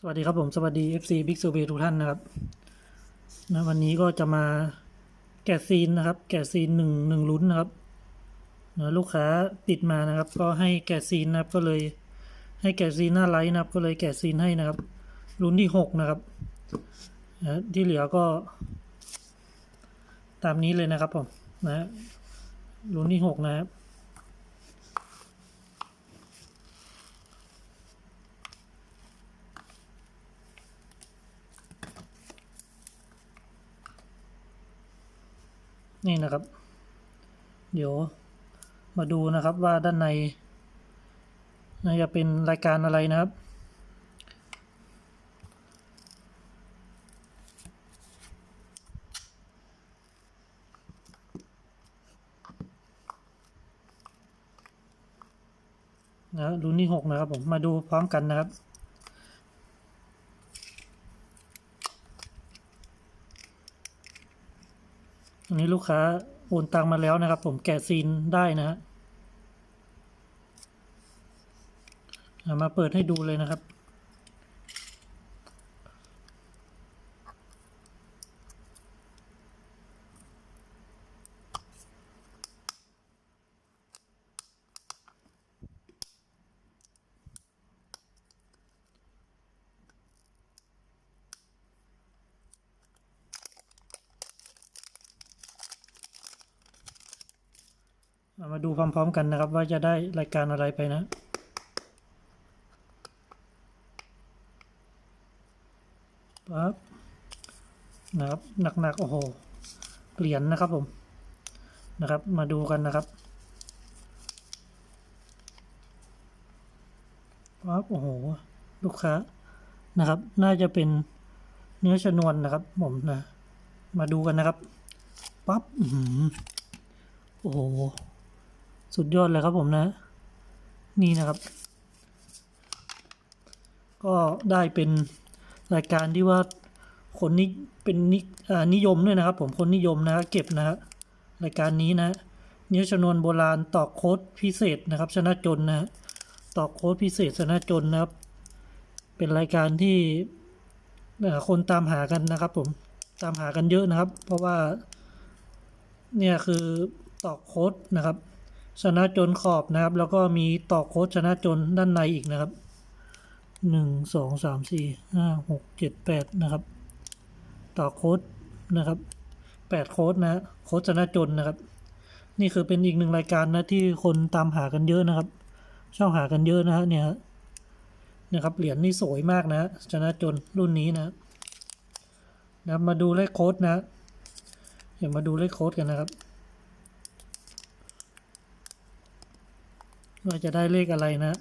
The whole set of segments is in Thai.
สวัสดีครับผมสวัสดี FC Big s u r v e y ทุกท่านนะครับนะวันนี้ก็จะมาแกะซีนนะครับ แกะซีนหนึ่งหนึ่งลุ้นนะครับนะลูกค้าติดมานะครับ ก็ให้แกะซีนนะครับก็เลยให้แกะซีนหน้าไลท์นะครับ ก็เลยแกะซีนให้นะครับลุ้นที่หกนะครับนะที่เหลือก็ ตามนี้เลยนะครับผมนะลุ้นที่หกนะครับ นี่นะครับ เดี๋ยวมาดูนะครับว่าด้านในน่าจะเป็นรายการอะไรนะครับ นะรุ่นที่หกนะครับผม มาดูพร้อมกันนะครับ อันนี้ลูกค้าโอนตังมาแล้วนะครับ ผมแกะซีนได้นะฮะมาเปิดให้ดูเลยนะครับ มาดูพร้อมๆกันนะครับ ว่าจะได้รายการอะไรไปนะ ปั๊บ นะครับ หนักๆ โอ้โห เหรียญนะครับผม นะครับ มาดูกันนะครับ ปั๊บ โอ้โห ลูกค้า นะครับ น่าจะเป็นเนื้อชนวนนะครับ ผมนะ มาดูกันนะครับ ปั๊บโอ้โห สุดยอดเลยครับผมนะ นี่นะครับ ก็ได้เป็นรายการที่ว่าคนนี้เป็นนิอานิยมด้วยนะครับ ผมคนนิยมนะเก็บนะฮะรายการนี้นะเนื้อชนวนโบราณตอกโค้ดพิเศษนะครับ ชนะจนนะตอกโค้ดพิเศษชนะจนนะครับ เป็นรายการที่คนตามหากันนะครับ ผมตามหากันเยอะนะครับ เพราะว่าเนี่ยคือตอกโค้ดนะครับ ชนะจนขอบนะครับ แล้วก็มีต่อโค้ดชนะจนด้านในอีกนะครับหนึ่งสองสามสี่ห้าหกเจ็ดแปดนะครับ ต่อโค้ดนะครับแปดโค้ดนะโค้ดชนะจนนะครับ นี่คือเป็นอีกหนึ่งรายการนะที่คนตามหากันเยอะนะครับชอบหากันเยอะนะฮะเนี่ยฮะนะครับเหรียญนี่สวยมากนะชนะจนรุ่นนี้นะนะมาดูเลขโค้ดนะเดี๋ยวมาดูเลขโค้ดกันนะครับ ว่าจะได้เลขอะไรนะ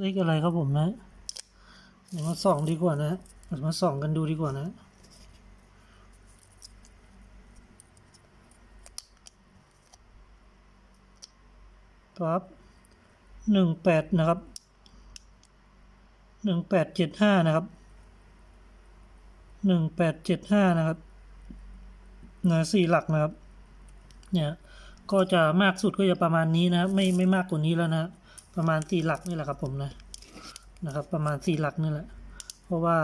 เลขอะไรครับผมนะ เดี๋ยวมาส่องดีกว่านะเดี๋ยวมาส่องกันดูดีกว่านะ ครับหนึ่งแปดนะครับหนึ่งแปดเจ็ดห้านะครับหนึ่งแปดเจ็ดห้านะครับนะสี่หลักนะครับ เนี่ยก็จะมากสุดก็จะประมาณนี้นะไม่ไม่มากกว่านี้แล้วนะ ประมาณสี่หลักนี่แหละครับผมนะนะครับ ประมาณสี่หลักนี่แหละ เพราะว่า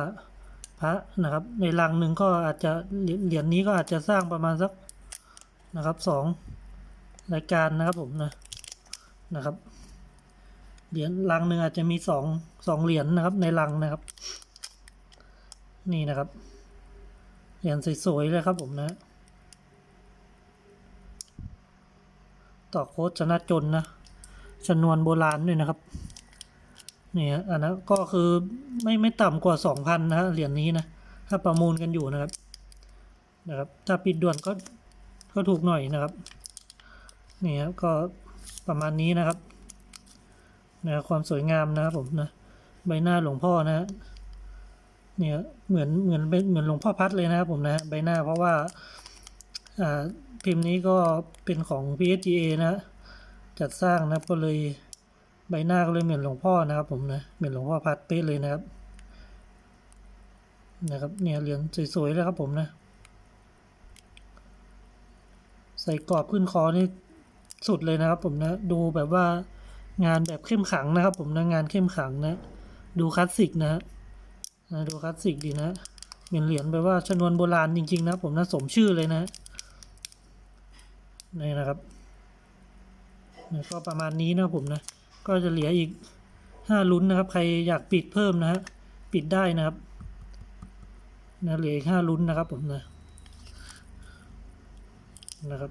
พระนะครับ ในลังหนึ่งก็อาจจะเหรียญนี้ก็อาจจะสร้างประมาณสักนะครับสองรายการนะครับผมนะ นะครับเหรียญลังหนึ่งอาจจะมีสองสองเหรียญนะครับ ในลังนะครับ นี่นะครับเหรียญสวยๆเลยครับผมนะต่อโค้ดชนะจนนะชนวนโบราณด้วยนะครับนี่ฮะอันนั้นก็คือไม่ไม่ต่ำกว่าสองพันนะฮะเหรียญนี้นะถ้าประมูลกันอยู่นะครับนะครับ ถ้าปิดด่วนก็ก็ถูกหน่อยนะครับนี่ครับก็ ประมาณนี้นะครับนะความสวยงามนะครับผมนะใบหน้าหลวงพ่อนะเนี่ยเหมือนเหมือนเป็นเหมือนหลวงพ่อพัดเลยนะครับผมนะใบหน้าเพราะว่าอ่าพิมพ์นี้ก็เป็นของ PSGA นะ จัดสร้างนะก็เลยใบหน้าก็เลยเหมือนหลวงพ่อนะครับผมนะเหมือนหลวงพ่อพัดเป๊ะเลยนะครับ นะครับเนี่ยเหรียญสวยๆเลยครับผมนะ ใส่กรอบขึ้นคอนี่ สุดเลยนะครับผมนะดูแบบว่างานแบบเข้มขังนะครับผมนะงานเข้มขังนะ ดูคลาสสิกนะฮะดูคลาสสิกดีนะเป็นเหรียญแบบว่าชนวนโบราณจริง ๆ นะผมนะสมชื่อเลยนะนี่นะครับก็ประมาณนี้นะผมนะ ก็จะเหลืออีกห้าลุ้นนะครับ ใครอยากปิดเพิ่มนะฮะปิดได้นะครับนะเหลืออีกห้าลุ้นนะครับผมนะนะครับ